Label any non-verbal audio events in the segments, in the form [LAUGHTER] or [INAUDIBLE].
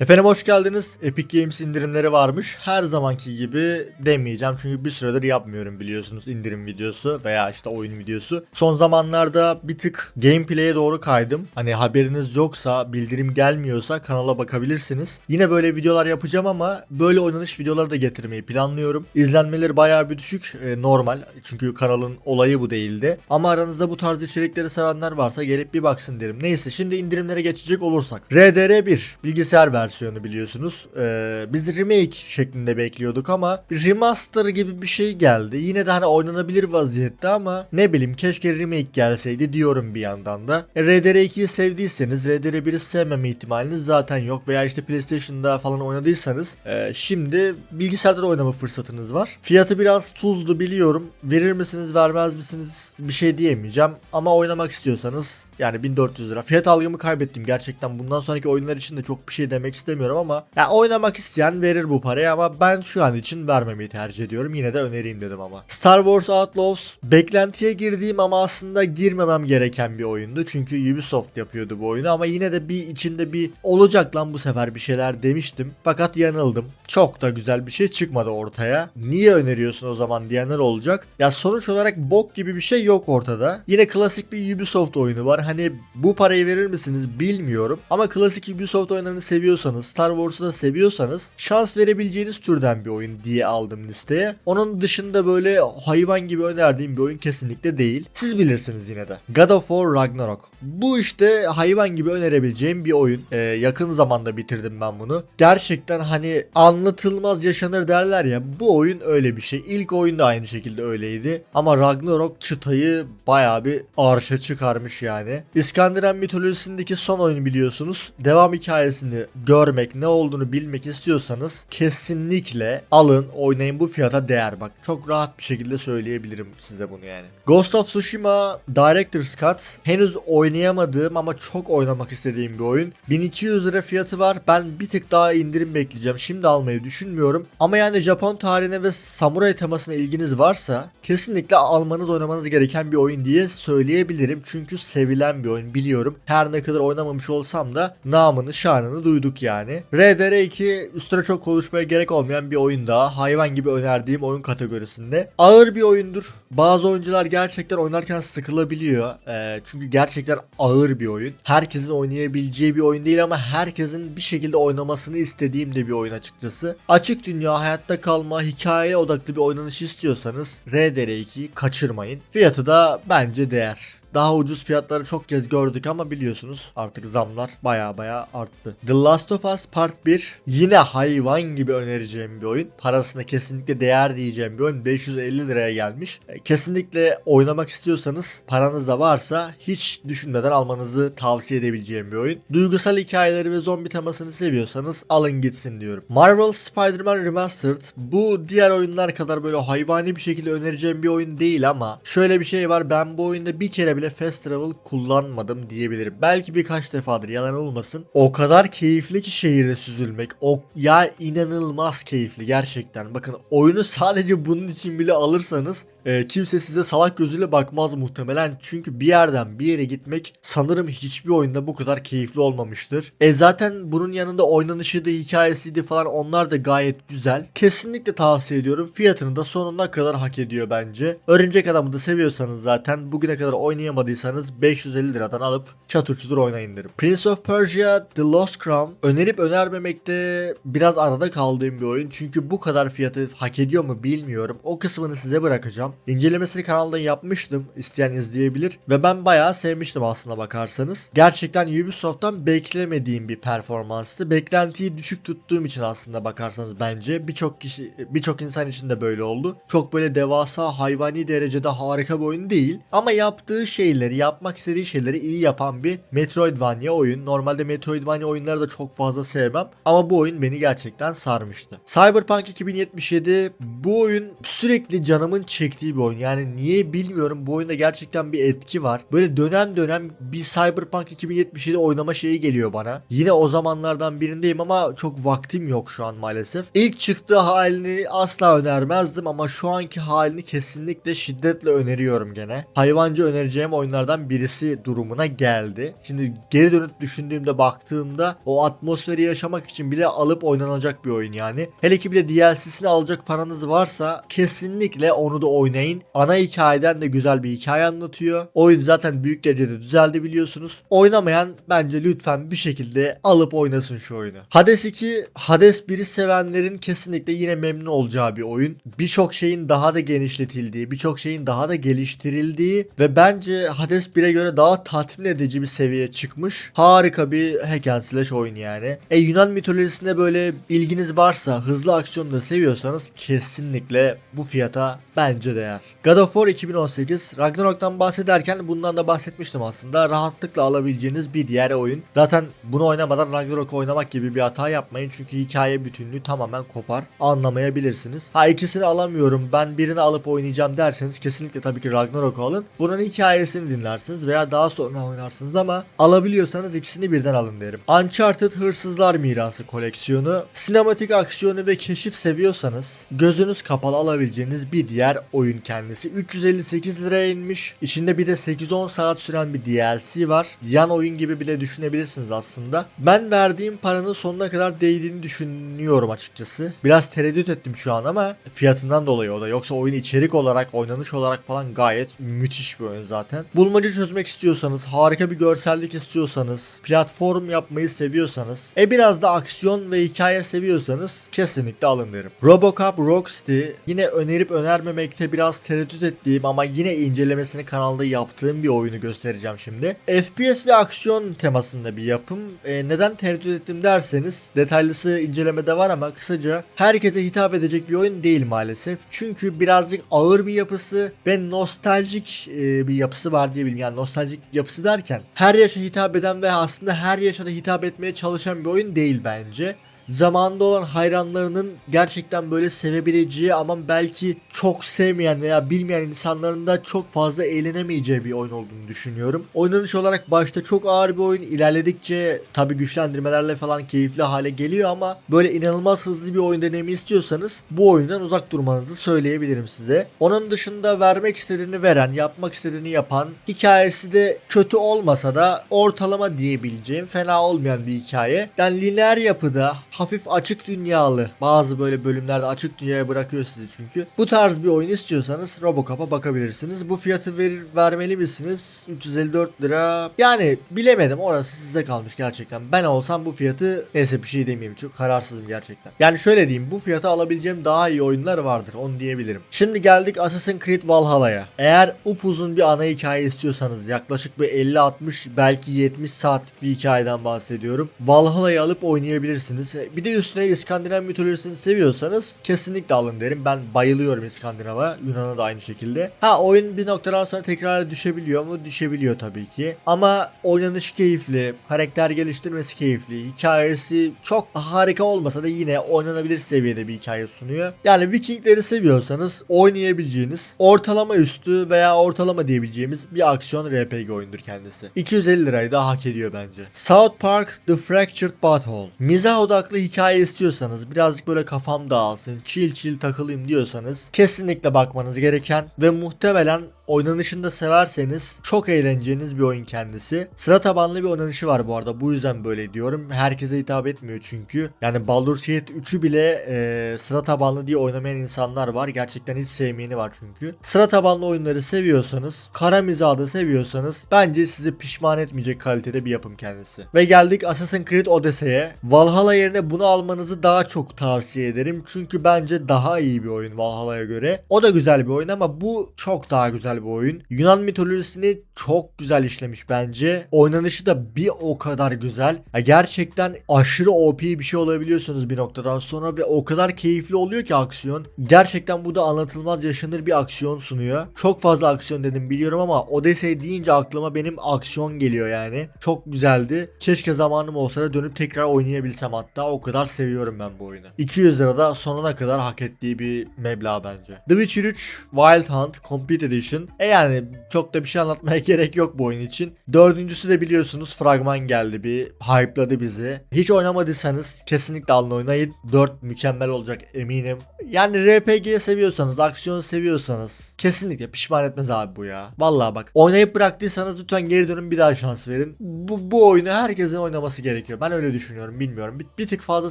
Efendim hoş geldiniz. Epic Games indirimleri varmış. Her zamanki gibi demeyeceğim çünkü bir süredir yapmıyorum biliyorsunuz indirim videosu veya işte oyun videosu. Son zamanlarda bir tık gameplay'e doğru kaydım. Hani haberiniz yoksa, bildirim gelmiyorsa kanala bakabilirsiniz. Yine böyle videolar yapacağım ama böyle oynanış videoları da getirmeyi planlıyorum. İzlenmeleri bayağı bir düşük, e, normal. Çünkü kanalın olayı bu değildi. Ama aranızda bu tarz içerikleri sevenler varsa gelip bir baksın derim. Neyse şimdi indirimlere geçecek olursak. RDR1 bilgisayar versiyonu biliyorsunuz. Ee, biz remake şeklinde bekliyorduk ama remaster gibi bir şey geldi. Yine de hani oynanabilir vaziyette ama ne bileyim keşke remake gelseydi diyorum bir yandan da. E, RDR2'yi sevdiyseniz RDR1'i sevmeme ihtimaliniz zaten yok veya işte PlayStation'da falan oynadıysanız e, şimdi bilgisayarda da oynama fırsatınız var. Fiyatı biraz tuzlu biliyorum. Verir misiniz vermez misiniz bir şey diyemeyeceğim ama oynamak istiyorsanız yani 1400 lira. Fiyat algımı kaybettim gerçekten. Bundan sonraki oyunlar için de çok bir şey demek istemiyorum ama ya oynamak isteyen verir bu parayı ama ben şu an için vermemeyi tercih ediyorum. Yine de önereyim dedim ama. Star Wars Outlaws beklentiye girdiğim ama aslında girmemem gereken bir oyundu. Çünkü Ubisoft yapıyordu bu oyunu ama yine de bir içimde bir olacak lan bu sefer bir şeyler demiştim. Fakat yanıldım. Çok da güzel bir şey çıkmadı ortaya. Niye öneriyorsun o zaman diyenler olacak. Ya sonuç olarak bok gibi bir şey yok ortada. Yine klasik bir Ubisoft oyunu var. Hani bu parayı verir misiniz bilmiyorum. Ama klasik Ubisoft oyunlarını seviyorsanız, Star Wars'u da seviyorsanız şans verebileceğiniz türden bir oyun diye aldım listeye. Onun dışında böyle hayvan gibi önerdiğim bir oyun kesinlikle değil. Siz bilirsiniz yine de. God of War Ragnarok. Bu işte hayvan gibi önerebileceğim bir oyun. Ee, yakın zamanda bitirdim ben bunu. Gerçekten hani anlatılmaz yaşanır derler ya. Bu oyun öyle bir şey. İlk oyun da aynı şekilde öyleydi. Ama Ragnarok çıtayı bayağı bir arşa çıkarmış yani. İskandinav mitolojisindeki son oyun biliyorsunuz. Devam hikayesini görmek, ne olduğunu bilmek istiyorsanız kesinlikle alın, oynayın bu fiyata değer bak. Çok rahat bir şekilde söyleyebilirim size bunu yani. Ghost of Tsushima Director's Cut henüz oynayamadığım ama çok oynamak istediğim bir oyun. 1200 lira fiyatı var. Ben bir tık daha indirim bekleyeceğim. Şimdi almayı düşünmüyorum. Ama yani Japon tarihine ve samuray temasına ilginiz varsa kesinlikle almanız oynamanız gereken bir oyun diye söyleyebilirim. Çünkü sevilen bir oyun biliyorum. Her ne kadar oynamamış olsam da namını şanını duyduk yani. RDR2 üstüne çok konuşmaya gerek olmayan bir oyun daha. Hayvan gibi önerdiğim oyun kategorisinde. Ağır bir oyundur. Bazı oyuncular gerçekten oynarken sıkılabiliyor. Ee, çünkü gerçekten ağır bir oyun. Herkesin oynayabileceği bir oyun değil ama herkesin bir şekilde oynamasını istediğim de bir oyun açıkçası. Açık dünya, hayatta kalma, hikaye odaklı bir oynanış istiyorsanız RDR2'yi kaçırmayın. Fiyatı da bence değer. Daha ucuz fiyatları çok kez gördük ama biliyorsunuz artık zamlar baya baya arttı. The Last of Us Part 1 yine hayvan gibi önereceğim bir oyun. Parasına kesinlikle değer diyeceğim bir oyun. 550 liraya gelmiş. E, Kesinlikle oynamak istiyorsanız paranız da varsa hiç düşünmeden almanızı tavsiye edebileceğim bir oyun. Duygusal hikayeleri ve zombi temasını seviyorsanız alın gitsin diyorum. Marvel Spider-Man Remastered bu diğer oyunlar kadar böyle hayvani bir şekilde önereceğim bir oyun değil ama şöyle bir şey var ben bu oyunda bir kere bile fast travel kullanmadım diyebilirim. Belki birkaç defadır yalan olmasın. O kadar keyifli ki şehirde süzülmek. O ya inanılmaz keyifli gerçekten. Bakın oyunu sadece bunun için bile alırsanız e, kimse size salak gözüyle bakmaz muhtemelen. Çünkü bir yerden bir yere gitmek sanırım hiçbir oyunda bu kadar keyifli olmamıştır. E zaten bunun yanında oynanışıydı, hikayesiydi falan onlar da gayet güzel. Kesinlikle tavsiye ediyorum. Fiyatını da sonuna kadar hak ediyor bence. Örümcek Adam'ı da seviyorsanız zaten bugüne kadar oynayamadıysanız 550 liradan alıp çatır çutur oynayın derim. Prince of Persia The Lost Crown önerip önermemekte biraz arada kaldığım bir oyun. Çünkü bu kadar fiyatı hak ediyor mu bilmiyorum. O kısmını size bırakacağım. İncelemesini kanalda yapmıştım. İsteyen izleyebilir. Ve ben bayağı sevmiştim aslına bakarsanız. Gerçekten Ubisoft'tan beklemediğim bir performanstı. Beklentiyi düşük tuttuğum için aslında bakarsanız bence birçok kişi birçok insan için de böyle oldu. Çok böyle devasa hayvani derecede harika bir oyun değil. Ama yaptığı şeyleri, yapmak istediği şeyleri iyi yapan bir Metroidvania oyun. Normalde Metroidvania oyunları da çok fazla sevmem. Ama bu oyun beni gerçekten sarmıştı. Cyberpunk 2077 bu oyun sürekli canımın çektiği bir oyun. Yani niye bilmiyorum bu oyunda gerçekten bir etki var. Böyle dönem dönem bir Cyberpunk 2077 oynama şeyi geliyor bana. Yine o zamanlardan birindeyim ama çok vaktim yok şu an maalesef. İlk çıktığı halini asla önermezdim ama şu anki halini kesinlikle şiddetle öneriyorum gene. Hayvancı önereceğim oynayacağım oyunlardan birisi durumuna geldi. Şimdi geri dönüp düşündüğümde baktığımda o atmosferi yaşamak için bile alıp oynanacak bir oyun yani. Hele ki bir de DLC'sini alacak paranız varsa kesinlikle onu da oynayın. Ana hikayeden de güzel bir hikaye anlatıyor. Oyun zaten büyük derecede düzeldi biliyorsunuz. Oynamayan bence lütfen bir şekilde alıp oynasın şu oyunu. Hades 2, Hades 1'i sevenlerin kesinlikle yine memnun olacağı bir oyun. Birçok şeyin daha da genişletildiği, birçok şeyin daha da geliştirildiği ve bence Hades 1'e göre daha tatmin edici bir seviyeye çıkmış. Harika bir hack and slash oyun yani. E Yunan mitolojisine böyle ilginiz varsa, hızlı aksiyonu da seviyorsanız kesinlikle bu fiyata bence değer. God of War 2018 Ragnarok'tan bahsederken bundan da bahsetmiştim aslında. Rahatlıkla alabileceğiniz bir diğer oyun. Zaten bunu oynamadan Ragnarok oynamak gibi bir hata yapmayın çünkü hikaye bütünlüğü tamamen kopar. Anlamayabilirsiniz. Ha ikisini alamıyorum ben birini alıp oynayacağım derseniz kesinlikle tabii ki Ragnarok'u alın. Bunun hikayesini dinlersiniz veya daha sonra oynarsınız ama alabiliyorsanız ikisini birden alın derim. Uncharted Hırsızlar Mirası koleksiyonu, sinematik aksiyonu ve keşif seviyorsanız gözünüz kapalı alabileceğiniz bir diğer oyun kendisi. 358 liraya inmiş. İçinde bir de 8-10 saat süren bir DLC var. Yan oyun gibi bile düşünebilirsiniz aslında. Ben verdiğim paranın sonuna kadar değdiğini düşünüyorum açıkçası. Biraz tereddüt ettim şu an ama fiyatından dolayı o da. Yoksa oyun içerik olarak, oynanış olarak falan gayet müthiş bir oyun zaten. Bulmaca çözmek istiyorsanız, harika bir görsellik istiyorsanız, platform yapmayı seviyorsanız, e biraz da aksiyon ve hikaye seviyorsanız kesinlikle alın derim. Robocop Rocksteady yine önerip önermemekte biraz tereddüt ettiğim ama yine incelemesini kanalda yaptığım bir oyunu göstereceğim şimdi. FPS ve aksiyon temasında bir yapım. E, neden tereddüt ettim derseniz detaylısı incelemede var ama kısaca herkese hitap edecek bir oyun değil maalesef. Çünkü birazcık ağır bir yapısı ve nostaljik e, bir yapısı var diyebilirim. Yani nostaljik yapısı derken her yaşa hitap eden ve aslında her yaşa da hitap etmeye çalışan bir oyun değil bence zamanında olan hayranlarının gerçekten böyle sevebileceği ama belki çok sevmeyen veya bilmeyen insanların da çok fazla eğlenemeyeceği bir oyun olduğunu düşünüyorum. Oynanış olarak başta çok ağır bir oyun ilerledikçe tabi güçlendirmelerle falan keyifli hale geliyor ama böyle inanılmaz hızlı bir oyun deneyimi istiyorsanız bu oyundan uzak durmanızı söyleyebilirim size. Onun dışında vermek istediğini veren, yapmak istediğini yapan, hikayesi de kötü olmasa da ortalama diyebileceğim fena olmayan bir hikaye. Yani lineer yapıda hafif açık dünyalı. Bazı böyle bölümlerde açık dünyaya bırakıyor sizi çünkü. Bu tarz bir oyun istiyorsanız Robocop'a bakabilirsiniz. Bu fiyatı verir, vermeli misiniz? 354 lira. Yani bilemedim. Orası size kalmış gerçekten. Ben olsam bu fiyatı neyse bir şey demeyeyim. Çok kararsızım gerçekten. Yani şöyle diyeyim. Bu fiyata alabileceğim daha iyi oyunlar vardır. Onu diyebilirim. Şimdi geldik Assassin's Creed Valhalla'ya. Eğer upuzun bir ana hikaye istiyorsanız yaklaşık bir 50-60 belki 70 saatlik bir hikayeden bahsediyorum. Valhalla'yı alıp oynayabilirsiniz. Bir de üstüne İskandinav mitolojisini seviyorsanız kesinlikle alın derim. Ben bayılıyorum İskandinav'a. Yunan'a da aynı şekilde. Ha oyun bir noktadan sonra tekrar düşebiliyor mu? Düşebiliyor tabii ki. Ama oynanış keyifli. Karakter geliştirmesi keyifli. Hikayesi çok harika olmasa da yine oynanabilir seviyede bir hikaye sunuyor. Yani Vikingleri seviyorsanız oynayabileceğiniz ortalama üstü veya ortalama diyebileceğimiz bir aksiyon RPG oyundur kendisi. 250 lirayı da hak ediyor bence. South Park The Fractured Butthole. Mizah odaklı hikaye istiyorsanız birazcık böyle kafam dağılsın chill chill takılayım diyorsanız kesinlikle bakmanız gereken ve muhtemelen oynanışını da severseniz çok eğleneceğiniz bir oyun kendisi. Sıra tabanlı bir oynanışı var bu arada bu yüzden böyle diyorum. Herkese hitap etmiyor çünkü. Yani Baldur's Gate 3'ü bile e, sıra tabanlı diye oynamayan insanlar var. Gerçekten hiç sevmeyeni var çünkü. Sıra tabanlı oyunları seviyorsanız, kara mizahı seviyorsanız bence sizi pişman etmeyecek kalitede bir yapım kendisi. Ve geldik Assassin's Creed Odyssey'e. Valhalla yerine bunu almanızı daha çok tavsiye ederim. Çünkü bence daha iyi bir oyun Valhalla'ya göre. O da güzel bir oyun ama bu çok daha güzel bir oyun. Yunan mitolojisini çok güzel işlemiş bence. Oynanışı da bir o kadar güzel. Ya gerçekten aşırı OP bir şey olabiliyorsunuz bir noktadan sonra ve o kadar keyifli oluyor ki aksiyon. Gerçekten bu da anlatılmaz yaşanır bir aksiyon sunuyor. Çok fazla aksiyon dedim biliyorum ama Odyssey deyince aklıma benim aksiyon geliyor yani. Çok güzeldi. Keşke zamanım olsa da dönüp tekrar oynayabilsem hatta. O kadar seviyorum ben bu oyunu. 200 lira da sonuna kadar hak ettiği bir meblağ bence. The Witcher 3 Wild Hunt Complete Edition E yani çok da bir şey anlatmaya [LAUGHS] gerek yok bu oyun için. Dördüncüsü de biliyorsunuz fragman geldi bir hype'ladı bizi. Hiç oynamadıysanız kesinlikle alın oynayın. 4 mükemmel olacak eminim. Yani RPG seviyorsanız, aksiyon seviyorsanız kesinlikle pişman etmez abi bu ya. Vallahi bak oynayıp bıraktıysanız lütfen geri dönün bir daha şans verin. Bu, bu oyunu herkesin oynaması gerekiyor. Ben öyle düşünüyorum bilmiyorum. Bir, bir tık fazla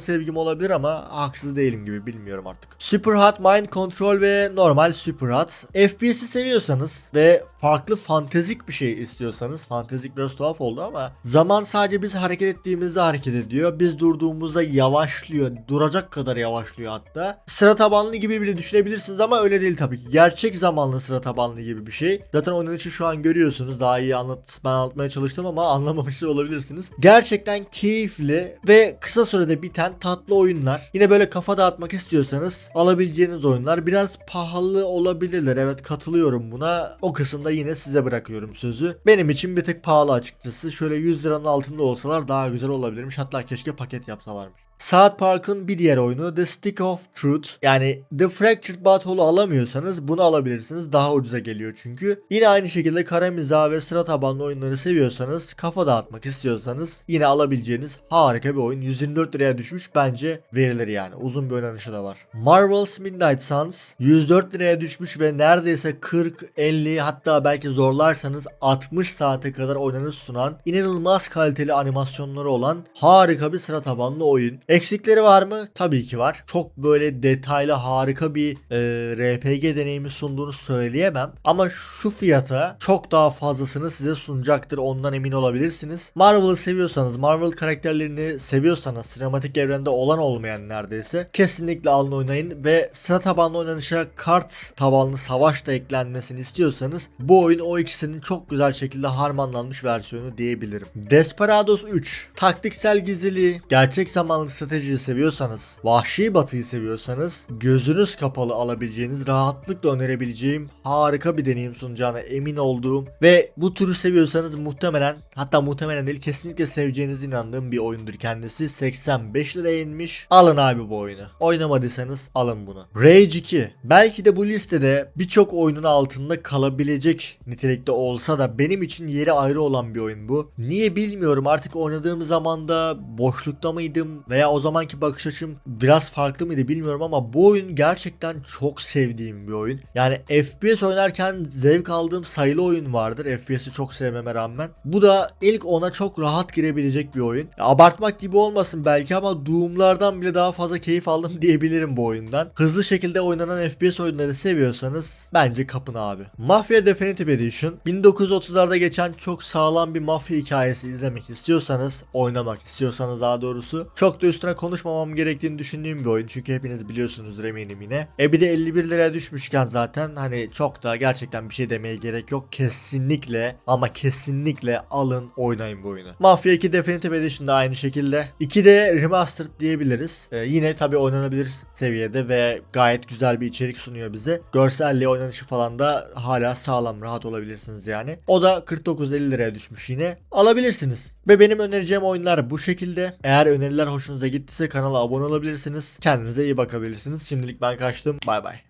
sevgim olabilir ama haksız değilim gibi bilmiyorum artık. Super Hot Mind Control ve normal Super Hot. FPS'i seviyorsanız ve farklı fantezik bir şey istiyorsanız fantezik biraz tuhaf oldu ama zaman sadece biz hareket ettiğimizde hareket ediyor. Biz durduğumuzda yavaşlıyor. Duracak kadar yavaşlıyor hatta. Sıra tabanlı gibi bile düşünebilirsiniz ama öyle değil tabii ki. Gerçek zamanlı sıra tabanlı gibi bir şey. Zaten oynanışı şu an görüyorsunuz. Daha iyi anlat ben anlatmaya çalıştım ama [LAUGHS] anlamamış olabilirsiniz. Gerçekten keyifli ve kısa sürede biten tatlı oyunlar. Yine böyle kafa dağıtmak istiyorsanız alabileceğiniz oyunlar. Biraz pahalı olabilirler. Evet katılıyorum buna. O kısımda yine size bırakıyorum sözü. Benim için bir tık pahalı açıkçası. Şöyle 100 liranın altında olsalar daha güzel olabilirmiş. Hatta keşke paket yapsalarmış. South Park'ın bir diğer oyunu The Stick of Truth. Yani The Fractured Butthole'u alamıyorsanız bunu alabilirsiniz. Daha ucuza geliyor çünkü. Yine aynı şekilde kara mizah ve sıra tabanlı oyunları seviyorsanız, kafa dağıtmak istiyorsanız yine alabileceğiniz harika bir oyun. 124 liraya düşmüş bence verilir yani. Uzun bir oynanışı da var. Marvel's Midnight Suns 104 liraya düşmüş ve neredeyse 40, 50 hatta belki zorlarsanız 60 saate kadar oynanış sunan inanılmaz kaliteli animasyonları olan harika bir sıra tabanlı oyun. Eksikleri var mı? Tabii ki var. Çok böyle detaylı harika bir e, RPG deneyimi sunduğunu söyleyemem. Ama şu fiyata çok daha fazlasını size sunacaktır. Ondan emin olabilirsiniz. Marvel'ı seviyorsanız, Marvel karakterlerini seviyorsanız, sinematik evrende olan olmayan neredeyse kesinlikle alın oynayın ve sıra tabanlı oynanışa kart tabanlı savaş da eklenmesini istiyorsanız bu oyun o ikisinin çok güzel şekilde harmanlanmış versiyonu diyebilirim. Desperados 3 taktiksel gizliliği, gerçek zamanlı stratejiyi seviyorsanız, vahşi batıyı seviyorsanız, gözünüz kapalı alabileceğiniz, rahatlıkla önerebileceğim harika bir deneyim sunacağına emin olduğum ve bu türü seviyorsanız muhtemelen hatta muhtemelen değil kesinlikle seveceğinize inandığım bir oyundur kendisi. 85 liraya inmiş. Alın abi bu oyunu. Oynamadıysanız alın bunu. Rage 2. Belki de bu listede birçok oyunun altında kalabilecek nitelikte olsa da benim için yeri ayrı olan bir oyun bu. Niye bilmiyorum artık oynadığım zamanda boşlukta mıydım veya o zamanki bakış açım biraz farklı mıydı bilmiyorum ama bu oyun gerçekten çok sevdiğim bir oyun. Yani FPS oynarken zevk aldığım sayılı oyun vardır. FPS'i çok sevmeme rağmen. Bu da ilk ona çok rahat girebilecek bir oyun. Ya, abartmak gibi olmasın belki ama Doom'lardan bile daha fazla keyif aldım [LAUGHS] diyebilirim bu oyundan. Hızlı şekilde oynanan FPS oyunları seviyorsanız bence kapın abi. Mafia Definitive Edition 1930'larda geçen çok sağlam bir mafya hikayesi izlemek istiyorsanız, oynamak istiyorsanız daha doğrusu çok da üstüne konuşmamam gerektiğini düşündüğüm bir oyun. Çünkü hepiniz biliyorsunuzdur eminim yine. E bir de 51 liraya düşmüşken zaten hani çok da gerçekten bir şey demeye gerek yok. Kesinlikle ama kesinlikle alın oynayın bu oyunu. Mafia 2 Definitive Edition da aynı şekilde. 2 de Remastered diyebiliriz. E, yine tabi oynanabilir seviyede ve gayet güzel bir içerik sunuyor bize. Görselliği oynanışı falan da hala sağlam rahat olabilirsiniz yani. O da 49.50 liraya düşmüş yine. Alabilirsiniz. Ve benim önereceğim oyunlar bu şekilde. Eğer öneriler hoşunuza gittiyse kanala abone olabilirsiniz. Kendinize iyi bakabilirsiniz. Şimdilik ben kaçtım. Bay bay.